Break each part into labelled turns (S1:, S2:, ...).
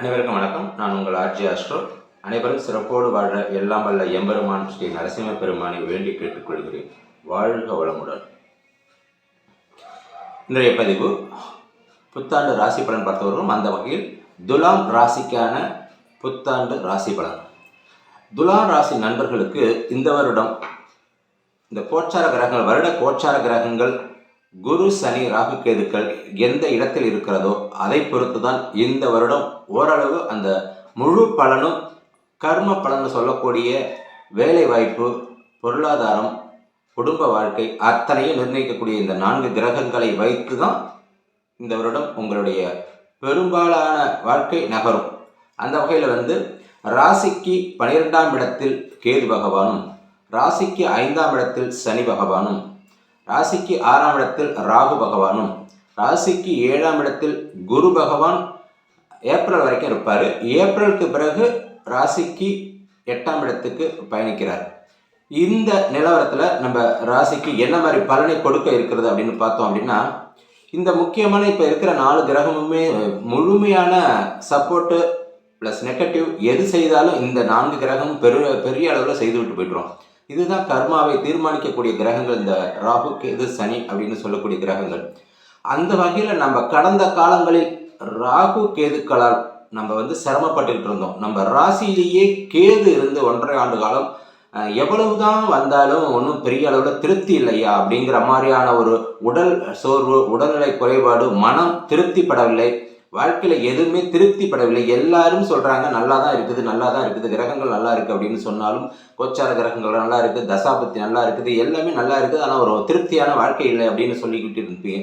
S1: அனைவருக்கும் வணக்கம். நான் உங்கள் ஆர்ஜி அஸ்ட்ரோ. அனைவரும் சிறப்போடு வாழ எல்லாம் வல்ல எம்பெருமான் ஸ்ரீ நரசிம்ம பெருமானை வேண்டி கேட்டுக்கொள்கிறேன். வாழ்க வளமுடன். இன்றைய பதிவு புத்தாண்டு ராசி பலன் பார்த்தவர்களும் அந்த வகையில் துலாம் ராசிக்கான புத்தாண்டு ராசி பலன். துலாம் ராசி நண்பர்களுக்கு இந்த வருடம் இந்த கோச்சார கிரகங்கள் வருட கோச்சார கிரகங்கள் குரு சனி ராகு கேதுக்கள் எந்த இடத்தில் இருக்கிறதோ அதை பொறுத்து தான் இந்த வருடம் ஓரளவு அந்த முழு பலனும் கர்ம பலன் சொல்லக்கூடிய வேலை வாய்ப்பு பொருளாதாரம் குடும்ப வாழ்க்கை அத்தனையும் நிர்ணயிக்கக்கூடிய இந்த நான்கு கிரகங்களை வைத்து தான் இந்த வருடம் உங்களுடைய பெரும்பாலான வாழ்க்கை நகரும். அந்த வகையில் வந்து ராசிக்கு பனிரெண்டாம் இடத்தில் கேது பகவானும் ராசிக்கு ஐந்தாம் இடத்தில் சனி பகவானும் ராசிக்கு ஆறாம் இடத்தில் ராகு பகவானும் ராசிக்கு ஏழாம் இடத்தில் குரு பகவான் ஏப்ரல் வரைக்கும் இருப்பார். ஏப்ரலுக்கு பிறகு ராசிக்கு எட்டாம் இடத்துக்கு பயணிக்கிறார். இந்த நிலவரத்தில் நம்ம ராசிக்கு என்ன மாதிரி பலனை கொடுக்க இருக்கிறது அப்படின்னு பார்த்தோம் அப்படின்னா இந்த முக்கியமான இப்போ இருக்கிற நாலு கிரகமுமே முழுமையான சப்போர்ட்டு ப்ளஸ் நெகட்டிவ் எது செய்தாலும் இந்த நான்கு கிரகமும் பெரு பெரிய அளவில் செய்துவிட்டு போய்ட்டுரும். இதுதான் கர்மாவை தீர்மானிக்கக்கூடிய கிரகங்கள். இந்த ராகு கேது சனி அப்படின்னு சொல்லக்கூடிய கிரகங்கள். அந்த வகையில் நம்ம கடந்த காலங்களில் ராகு கேதுக்களால் நம்ம வந்து சிரமப்பட்டுக்கிட்டு இருந்தோம். நம்ம ராசியிலேயே கேது இருந்து ஒன்றரை ஆண்டு காலம் எவ்வளவுதான் வந்தாலும் ஒன்றும் பெரிய அளவில் திருப்தி இல்லையா அப்படிங்கிற மாதிரியான ஒரு உடல் சோர்வு உடல்நிலை குறைபாடு மனம் திருப்திப்படவில்லை. வாழ்க்கையில் எதுவுமே திருப்திப்படவில்லை. எல்லாரும் சொல்கிறாங்க நல்லா தான் இருக்குது நல்லா தான் இருக்குது கிரகங்கள் நல்லா இருக்குது அப்படின்னு சொன்னாலும் கோச்சார கிரகங்கள் நல்லா இருக்குது தசாபத்தி நல்லா இருக்குது எல்லாமே நல்லா இருக்குது ஆனால் ஒரு திருப்தியான வாழ்க்கை இல்லை அப்படின்னு சொல்லிக்கிட்டு இருப்பீங்க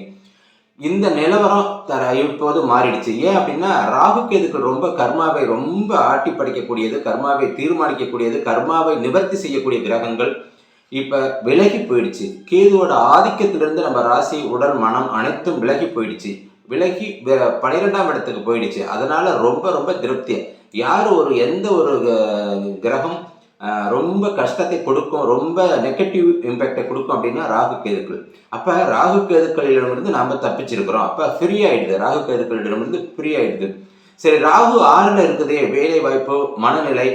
S1: இந்த நிலவரம் தர இப்போது மாறிடுச்சு. ஏன் அப்படின்னா ராகு கேதுக்கள் ரொம்ப கர்மாவை ரொம்ப ஆட்டி படைக்கக்கூடியது கர்மாவை தீர்மானிக்கக்கூடியது கர்மாவை நிவர்த்தி செய்யக்கூடிய கிரகங்கள் இப்போ விலகி போயிடுச்சு. கேதுவோட ஆதிக்கத்திலிருந்து நம்ம ராசி உடல் மனம் அனைத்தும் விலகி போயிடுச்சு. விலகி பனிரெண்டாம் இடத்துக்கு போயிடுச்சு. அதனால ரொம்ப ரொம்ப திருப்தி. யார் ஒரு எந்த ஒரு கிரகம் ரொம்ப கஷ்டத்தை கொடுக்கும் ரொம்ப நெகட்டிவ் இம்பேக்டை கொடுக்கும் அப்படின்னா ராகு கேதுக்கள். அப்போ ராகு கேதுக்களிடமிருந்து நாம் தப்பிச்சிருக்கிறோம். அப்போ ஃப்ரீ ஆயிடுது. ராகு கேதுக்களிடமிருந்து ஃப்ரீ ஆயிடுது. சரி ராகு ஆறில் இருக்குதே வேலை வாய்ப்பு மனநிலை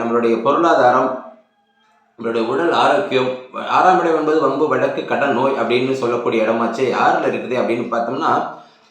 S1: நம்மளுடைய பொருளாதாரம் நம்மளுடைய உடல் ஆரோக்கியம் ஆறாம் இடம் என்பது வம்பு வழக்கு கடன் நோய் அப்படின்னு சொல்லக்கூடிய இடமாச்சே ஆறில் இருக்குது அப்படின்னு பார்த்தோம்னா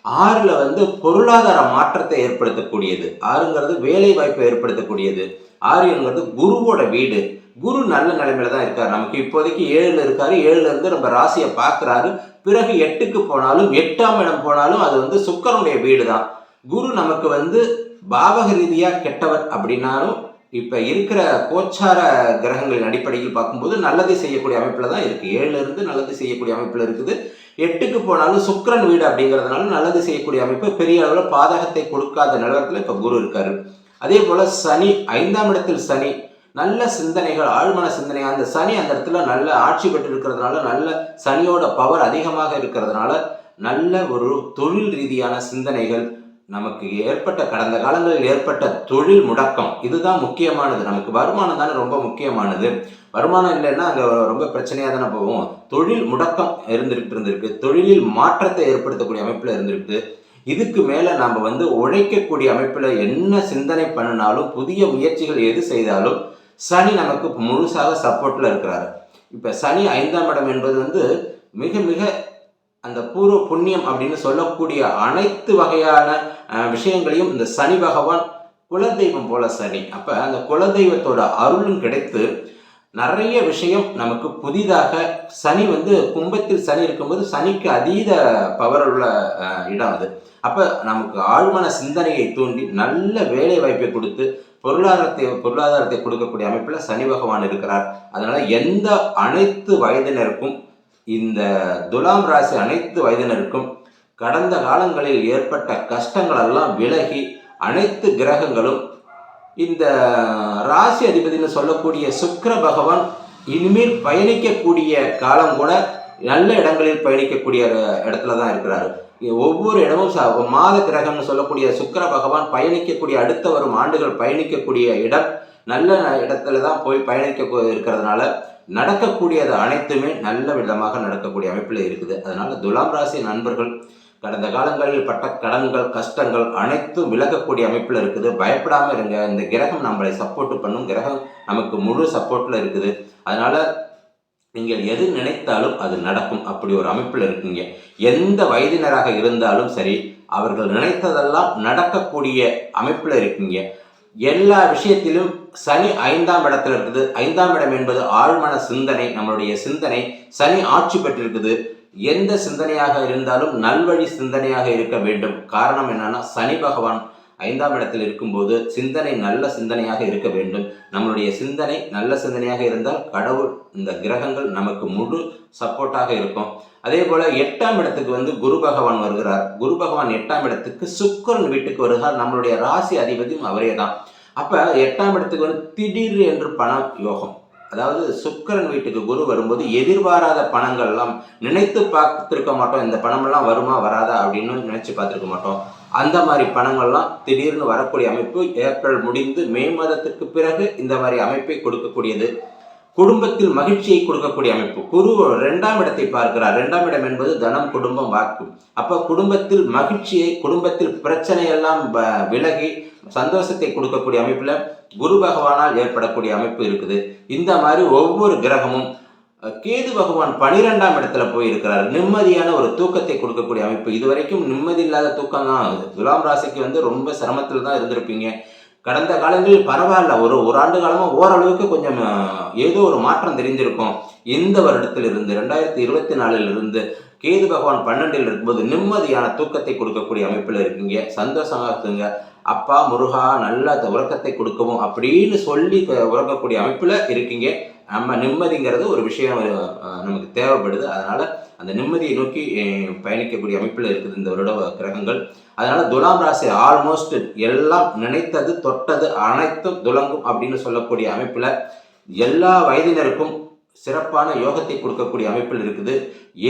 S1: ஆறில் வந்து பொருளாதார மாற்றத்தை ஏற்படுத்தக்கூடியது. ஆறுங்கிறது வேலை வாய்ப்பை ஏற்படுத்தக்கூடியது. ஆறுங்கிறது குருவோட வீடு. குரு நல்ல நிலைமையில தான் இருக்காரு. நமக்கு இப்போதைக்கு ஏழுல இருக்காரு. ஏழுல இருந்து நம்ம ராசியை பார்க்கறாரு. பிறகு எட்டுக்கு போனாலும் எட்டாம் இடம் போனாலும் அது வந்து சுக்கரனுடைய வீடு தான் குரு நமக்கு வந்து பாவக ரீதியாக கெட்டவர் அப்படின்னாலும் இப்போ இருக்கிற கோச்சார கிரகங்களின் அடிப்படையில் பார்க்கும்போது நல்லதை செய்யக்கூடிய அமைப்பில் தான் இருக்குது ஏழுல இருந்து நல்லது செய்யக்கூடிய அமைப்பில் இருக்குது. எட்டுக்கு போனாலும் சுக்கிரன் வீடு அப்படிங்கிறதுனால நல்லது செய்யக்கூடிய அமைப்பு பெரிய அளவில் பாதகத்தை கொடுக்காத நிலவரத்தில் இப்போ குரு இருக்கார். அதே போல் சனி ஐந்தாம் இடத்தில் சனி நல்ல சிந்தனைகள் ஆழ்மன சிந்தனை அந்த சனி அந்த இடத்துல நல்ல ஆட்சி பெற்று இருக்கிறதுனால நல்ல சனியோட பவர் அதிகமாக இருக்கிறதுனால நல்ல ஒரு தொழில் ரீதியான சிந்தனைகள் நமக்கு ஏற்பட்ட கடந்த காலங்களில் ஏற்பட்ட தொழில் முடக்கம் இதுதான் முக்கியமானது. நமக்கு வருமானம் தானே ரொம்ப முக்கியமானது. வருமானம் இல்லைன்னா அங்கே ரொம்ப பிரச்சனையாக தானே போகும். தொழில் முடக்கம் இருந்துகிட்டு இருந்திருக்கு. தொழிலில் மாற்றத்தை ஏற்படுத்தக்கூடிய அமைப்பில் இருந்திருக்கு. இதுக்கு மேலே நாம் வந்து உழைக்கக்கூடிய அமைப்பில் என்ன சிந்தனை பண்ணினாலும் புதிய முயற்சிகள் எது செய்தாலும் சனி நமக்கு முழுசாக சப்போர்ட்டில் இருக்கிறாரு. இப்போ சனி ஐந்தாம் இடம் என்பது வந்து மிக மிக அந்த பூர்வ புண்ணியம் அப்படின்னு சொல்லக்கூடிய அனைத்து வகையான விஷயங்களையும் இந்த சனி பகவான் குலதெய்வம் போல சனி. அப்போ அந்த குலதெய்வத்தோட அருளும் கிடைத்து நிறைய விஷயம் நமக்கு புதிதாக சனி வந்து கும்பத்தில் சனி இருக்கும்போது சனிக்கு அதீத பவர் உள்ள இடம் அது. அப்போ நமக்கு ஆழ்மன சிந்தனையை தூண்டி நல்ல வேலை வாய்ப்பை கொடுத்து பொருளாதாரத்தை பொருளாதாரத்தை கொடுக்கக்கூடிய அமைப்பில் சனி பகவான் இருக்கிறார். அதனால எந்த அனைத்து வயதினருக்கும் இந்த துலாம் ராசி அனைத்து வயதினருக்கும் கடந்த காலங்களில் ஏற்பட்ட கஷ்டங்கள் எல்லாம் விலகி அனைத்து கிரகங்களும் இந்த ராசி அதிபதினு சொல்லக்கூடிய சுக்கர பகவான் இனிமேல் பயணிக்கக்கூடிய காலம் கூட நல்ல இடங்களில் பயணிக்கக்கூடிய இடத்துல தான் இருக்கிறாரு. ஒவ்வொரு இடமும் ச- மாத கிரகம்னு சொல்லக்கூடிய சுக்கர பகவான் பயணிக்கக்கூடிய அடுத்த வரும் ஆண்டுகள் பயணிக்கக்கூடிய இடம் நல்ல இடத்துல தான் போய் பயணிக்க இருக்கிறதுனால நடக்கக்கூடியது அனைத்துமே நல்ல விதமாக நடக்கக்கூடிய அமைப்பில் இருக்குது. அதனால துலாம் ராசி நண்பர்கள் கடந்த காலங்களில் பட்ட கடன்கள் கஷ்டங்கள் அனைத்தும் விலகக்கூடிய அமைப்பில் இருக்குது. பயப்படாமல் இருங்க. இந்த கிரகம் நம்மளை சப்போர்ட் பண்ணும். கிரகம் நமக்கு முழு சப்போர்ட்டில் இருக்குது. அதனால நீங்கள் எது நினைத்தாலும் அது நடக்கும். அப்படி ஒரு அமைப்பில் இருக்கீங்க. எந்த வயதினராக இருந்தாலும் சரி அவர்கள் நினைத்ததெல்லாம் நடக்கக்கூடிய அமைப்பில் இருக்கீங்க. எல்லா விஷயத்திலும் சனி ஐந்தாம் இடத்துல இருக்குது. ஐந்தாம் இடம் என்பது ஆழ்மன சிந்தனை நம்மளுடைய சிந்தனை சனி ஆட்சி பெற்றிருக்குது. எந்த சிந்தனையாக இருந்தாலும் நல்வழி சிந்தனையாக இருக்க வேண்டும். காரணம் என்னன்னா சனி பகவான் ஐந்தாம் இடத்தில் இருக்கும்போது சிந்தனை நல்ல சிந்தனையாக இருக்க வேண்டும். நம்மளுடைய சிந்தனை நல்ல சிந்தனையாக இருந்தால் கடவுள் இந்த கிரகங்கள் நமக்கு முழு சப்போர்ட்டாக இருக்கும். அதே போல எட்டாம் இடத்துக்கு வந்து குரு பகவான் வருகிறார். குரு பகவான் எட்டாம் இடத்துக்கு சுக்கரன் வீட்டுக்கு வருகிறார். நம்மளுடைய ராசி அதிபதியும் அவரே தான் அப்ப எட்டாம் இடத்துக்கு வந்து திடீர் என்று பண யோகம். அதாவது சுக்கரன் வீட்டுக்கு குரு வரும்போது எதிர்பாராத பணங்கள்லாம் நினைத்து பார்த்துருக்க மாட்டோம். இந்த பணமெல்லாம் வருமா வராதா அப்படின்னு நினைச்சு பார்த்துருக்க மாட்டோம். அந்த மாதிரி பணங்கள்லாம் திடீர்னு வரக்கூடிய அமைப்பு ஏப்ரல் முடிந்து மே மாதத்திற்கு பிறகு இந்த மாதிரி அமைப்பை கொடுக்கக்கூடியது. குடும்பத்தில் மகிழ்ச்சியை கொடுக்கக்கூடிய அமைப்பு. குரு ரெண்டாம் இடத்தை பார்க்கிறார். ரெண்டாம் இடம் என்பது தனம் குடும்பம் வாக்கு. அப்ப குடும்பத்தில் மகிழ்ச்சியை குடும்பத்தில் பிரச்சனையெல்லாம் விலகி சந்தோஷத்தை கொடுக்கக்கூடிய அமைப்புல குரு பகவானால் ஏற்படக்கூடிய அமைப்பு இருக்குது. இந்த மாதிரி ஒவ்வொரு கிரகமும் கேது பகவான் பனிரெண்டாம் இடத்துல போய் இருக்கிறார் நிம்மதியான ஒரு தூக்கத்தை கொடுக்கக்கூடிய அமைப்பு. இது வரைக்கும் நிம்மதி இல்லாத தூக்கம் தான் துலாம் ராசிக்கு வந்து ரொம்ப சிரமத்தில் தான் இருந்திருப்பீங்க. கடந்த காலங்களில் பரவாயில்ல. ஒரு ஒரு ஆண்டு காலமாக ஓரளவுக்கு கொஞ்சம் ஏதோ ஒரு மாற்றம் தெரிஞ்சிருக்கும். இந்த வருடத்தில் இருந்து ரெண்டாயிரத்தி இருபத்தி நாலில் இருந்து கேது பகவான் பன்னெண்டில் இருக்கும்போது நிம்மதியான தூக்கத்தை கொடுக்கக்கூடிய அமைப்பில் இருக்கீங்க. சந்தோஷமாக இருக்குங்க. அப்பா முருகா நல்ல உறக்கத்தை கொடுக்கவும் அப்படின்னு சொல்லி உறக்கக்கூடிய அமைப்பில் இருக்கீங்க. நம்ம நிம்மதிங்கிறது ஒரு விஷயம் நமக்கு தேவைப்படுது. அதனால் அந்த நிம்மதியை நோக்கி பயணிக்கக்கூடிய அமைப்பில் இருக்குது இந்த வருட கிரகங்கள். அதனால் துலாம் ராசி ஆல்மோஸ்ட் எல்லாம் நினைத்தது தொட்டது அனைத்தும் துலங்கும் அப்படின்னு சொல்லக்கூடிய அமைப்பில் எல்லா வயதினருக்கும் சிறப்பான யோகத்தை கொடுக்கக்கூடிய அமைப்பில் இருக்குது.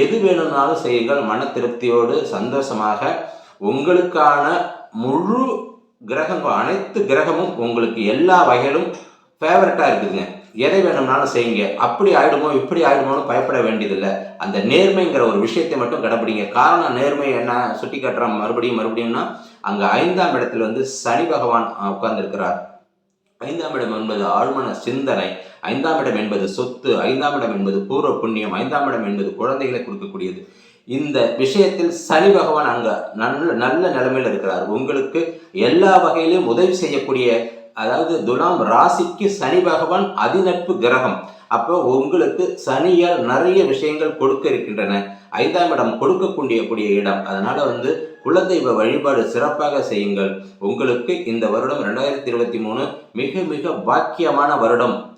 S1: எது வேணும்னாலும் செய்யுங்கள். மன திருப்தியோடு சந்தோஷமாக உங்களுக்கான முழு கிரகங்கள் அனைத்து கிரகமும் உங்களுக்கு எல்லா வகையிலும் ஃபேவரட்டாக இருக்குதுங்க. எதை வேணும்னாலும் செய்யுங்க. அப்படி ஆயிடுமோ இப்படி ஆயிடுமோன்னு பயப்பட வேண்டியதில்லை. அந்த நேர்மைங்கிற ஒரு விஷயத்தை மட்டும் கடைப்பிடிங்க. காரணம் நேர்மை என்ன? சுட்டி காட்டுறான் மறுபடியும் மறுபடியும்னா அங்கே ஐந்தாம் இடத்துல வந்து சனி பகவான் உட்கார்ந்துருக்கிறார். ஐந்தாம் இடம் என்பது ஆழ்மன சிந்தனை. ஐந்தாம் இடம் என்பது சொத்து. ஐந்தாம் இடம் என்பது பூர்வ புண்ணியம். ஐந்தாம் இடம் என்பது குழந்தைகளை கொடுக்கக்கூடியது. இந்த விஷயத்தில் சனி பகவான் அங்க நல்ல நல்ல நிலைமையில் இருக்கிறார். உங்களுக்கு எல்லா வகையிலும் உதவி செய்யக்கூடிய அதாவது துலாம் ராசிக்கு சனி பகவான் அதிநட்பு கிரகம். அப்போ உங்களுக்கு சனியால் நிறைய விஷயங்கள் கொடுக்க இருக்கின்றன. ஐந்தாம் இடம் கொடுக்கக்கூடிய கூடிய இடம். அதனால வந்து குலதெய்வ வழிபாடு சிறப்பாக செய்யுங்கள். உங்களுக்கு இந்த வருடம் ரெண்டாயிரத்தி இருபத்தி மூணு மிக மிக பாக்கியமான வருடம்.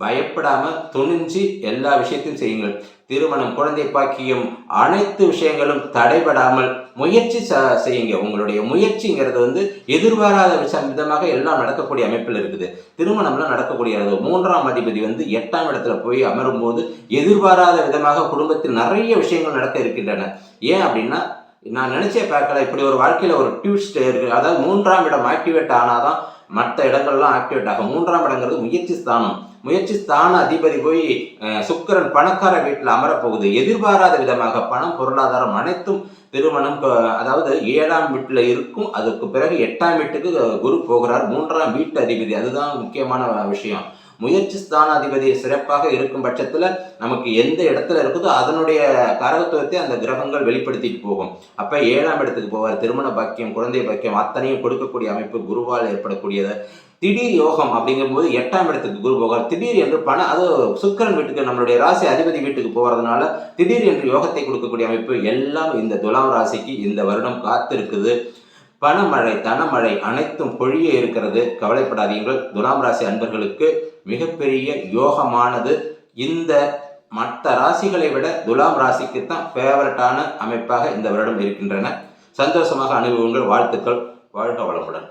S1: பயப்படாம துணிஞ்சு எல்லா விஷயத்தையும் செய்யுங்கள். திருமணம் குழந்தை பாக்கியம் அனைத்து விஷயங்களும் தடைபடாமல் முயற்சி செய்யுங்க. உங்களுடைய முயற்சிங்கிறது வந்து எதிர்பாராத விஷயம் விதமாக எல்லாம் நடக்கக்கூடிய அமைப்பில் இருக்குது. திருமணம்லாம் நடக்கக்கூடிய மூன்றாம் அதிபதி வந்து எட்டாம் இடத்துல போய் அமரும் போது எதிர்பாராத விதமாக குடும்பத்தில் நிறைய விஷயங்கள் நடக்க இருக்கின்றன. ஏன் அப்படின்னா நான் நினைச்சே பார்க்கல. இப்படி ஒரு வாழ்க்கையில் ஒரு டியூஸ்ட் இருக்கு. அதாவது மூன்றாம் இடம் ஆக்டிவேட் ஆனாதான் மற்ற இடங்கள்லாம் ஆக்டிவேட் ஆகும். மூன்றாம் இடங்கிறது முயற்சி ஸ்தானம். முயற்சி ஸ்தான அதிபதி போய் சுக்கரன் பணக்கார வீட்டில் அமரப்போகுது. எதிர்பாராத விதமாக பணம் பொருளாதாரம் அனைத்தும் திருமணம் அதாவது ஏழாம் வீட்டில் இருக்கும் அதுக்கு பிறகு எட்டாம் வீட்டுக்கு குரு போகிறார். மூன்றாம் வீட்டு அதிபதி. அதுதான் முக்கியமான விஷயம். முயற்சி ஸ்தானாதிபதி சிறப்பாக இருக்கும் பட்சத்தில் நமக்கு எந்த இடத்துல இருக்குதோ அதனுடைய கரகத்துவத்தை அந்த கிரகங்கள் வெளிப்படுத்திட்டு போகும். அப்போ ஏழாம் இடத்துக்கு போவார். திருமண பாக்கியம் குழந்தை பாக்கியம் அத்தனையும் கொடுக்கக்கூடிய அமைப்பு குருவால் ஏற்படக்கூடியது. திடீர் யோகம் அப்படிங்கும்போது எட்டாம் இடத்துக்கு குரு போகார் திடீர் என்று பண அது சுக்கரன் வீட்டுக்கு நம்மளுடைய ராசி அதிபதி வீட்டுக்கு போகிறதுனால திடீர் என்று யோகத்தை கொடுக்கக்கூடிய அமைப்பு எல்லாம் இந்த துலாம் ராசிக்கு இந்த வருடம் காத்திருக்குது. பணமழை தனமழை அனைத்தும் பொழிய இருக்கிறது. கவலைப்படாதீங்கள் துலாம் ராசி அன்பர்களுக்கு மிகப்பெரிய யோகமானது இந்த மற்ற ராசிகளை விட துலாம் ராசிக்கு தான் ஃபேவரட்டான அமைப்பாக இந்த வருடம் இருக்கின்றன. சந்தோஷமாக அனுபவங்கள் வாழ்த்துக்கள். வாழ்க வளமுடன்.